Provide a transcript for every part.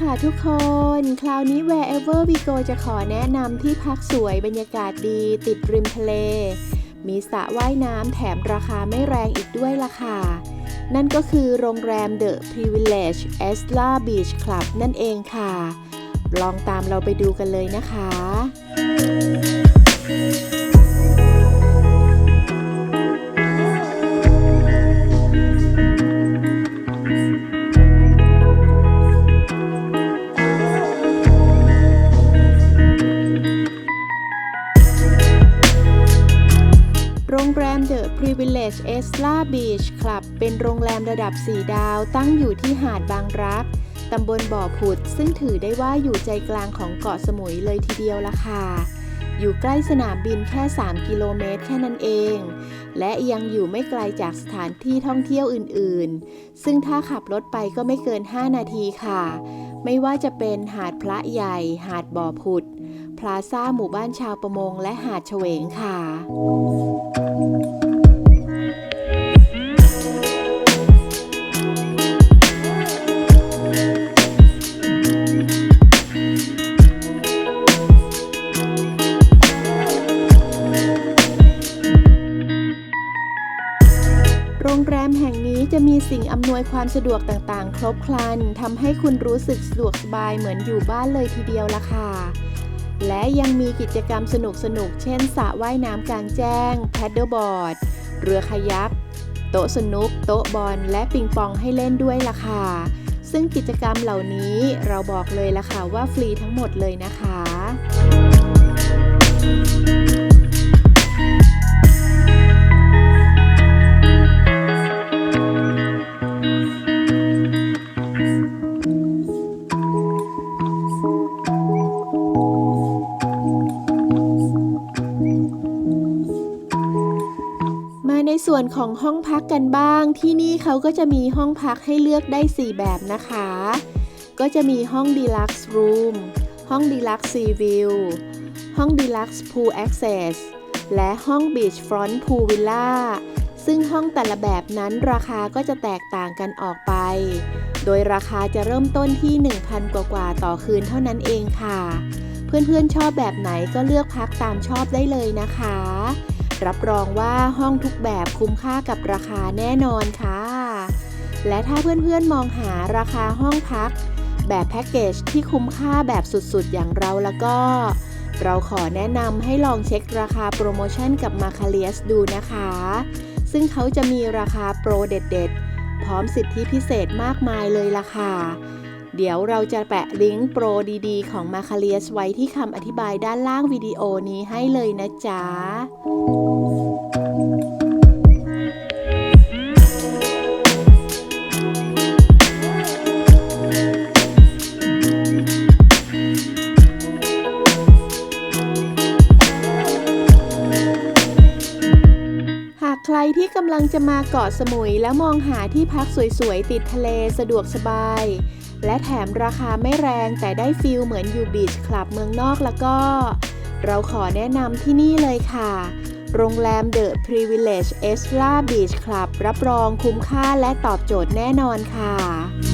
ค่ะทุกคน คราวนี้ Wherever We Go จะขอแนะนำที่พักสวยบรรยากาศดี ติดริมทะเล มีสระว่ายน้ำแถมราคาไม่แรงอีกด้วยล่ะค่ะ นั่นก็คือโรงแรม The Privilege e s l a Beach Club นั่นเองค่ะ ลองตามเราไปดูกันเลยนะคะ โรงแรม The Privilege e s l a Beach Club เป็นโรงแรมระดับ 4 ดาวตั้งอยู่ที่หาดบางรัก ตำบลบ่อผุด ซึ่งถือได้ว่าอยู่ใจกลางของเกาะสมุยเลยทีเดียวละค่ะ อยู่ใกล้สนามบินแค่ 3 กิโลเมตรแค่นั้นเอง และยังอยู่ไม่ไกลจากสถานที่ท่องเที่ยวอื่นๆ ซึ่งถ้าขับรถไปก็ไม่เกิน 5 นาทีค่ะ ไม่ว่าจะเป็นหาดพระใหญ่ หาดบ่อผุด พลาซ่าหมู่บ้านชาวประมงและหาดเฉวงค่ะ สิ่งอำนวยความสะดวกต่างๆ ครบครันทำให้คุณรู้สึกสะดวกสบายเหมือนอยู่บ้านเลยทีเดียวละค่ะ และยังมีกิจกรรมสนุกๆเช่นสระว่ายน้ำกลางแจ้ง แพดเดิลบอร์ด เรือคายัก โต๊ะสนุก โต๊ะบอล และปิงปองให้เล่นด้วยล่ะค่ะ ซึ่งกิจกรรมเหล่านี้เราบอกเลยล่ะค่ะว่าฟรีทั้งหมดเลยนะคะ ส่วนของห้องพักกันบ้าง ที่นี่เขาก็จะมีห้องพักให้เลือกได้ 4 แบบนะคะ ก็จะมีห้อง Deluxe Room ห้อง Deluxe Sea View ห้อง Deluxe Pool Access และห้อง Beach Front Pool Villa ซึ่งห้องแต่ละแบบนั้นราคาก็จะแตกต่างกันออกไป โดยราคาจะเริ่มต้นที่ 1,000 กว่าๆต่อคืนเท่านั้นเองค่ะ เพื่อนๆชอบแบบไหนก็เลือกพักตามชอบได้เลยนะคะ รับรองว่าห้องทุกแบบคุ้มค่ากับราคาแน่นอนค่ะ และถ้าเพื่อนๆมองหาราคาห้องพัก แบบแพ็กเกจที่คุ้มค่าแบบสุดๆ อย่างเราแล้วก็ เราขอแนะนำให้ลองเช็คราคาโปรโมชั่นกับมาคาเลียสดูนะคะ ซึ่งเขาจะมีราคาโปรเด็ดๆ พร้อมสิทธิพิเศษมากมายเลยล่ะค่ะ เดี๋ยวเราจะแปะลิงก์โปรดีๆ ของมาคาเลียสไว้ที่คำอธิบายด้านล่างวิดีโอนี้ให้เลยนะจ๊ะหากใครที่กำลังจะมาเกาะสมุยแล้วมองหาที่พักสวยๆ ติดทะเลสะดวกสบาย และแถมราคาไม่แรงแต่ได้ฟิลเหมือนอยู่บีชคลับเมืองนอกแล้วก็ เราขอแนะนำที่นี่เลยค่ะ โรงแรม The Privilege e s l a Beach Club รับรองคุ้มค่าและตอบโจทย์แน่นอนค่ะ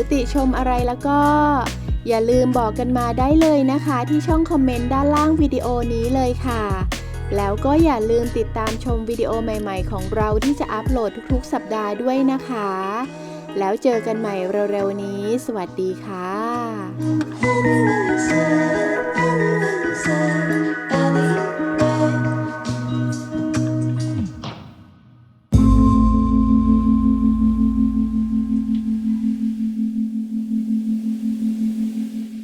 รือติชมอะไรแล้วก็ อย่าลืมบอกกันมาได้เลยนะคะ ที่ช่องคอมเมนต์ด้านล่างวิดีโอนี้เลยค่ะ แล้วก็อย่าลืมติดตามชมวิดีโอใหม่ ๆ ของเราที่จะอัปโหลดทุกๆ สัปดาห์ด้วยนะคะ แล้วเจอกันใหม่เร็วๆนี้ สวัสดีค่ะ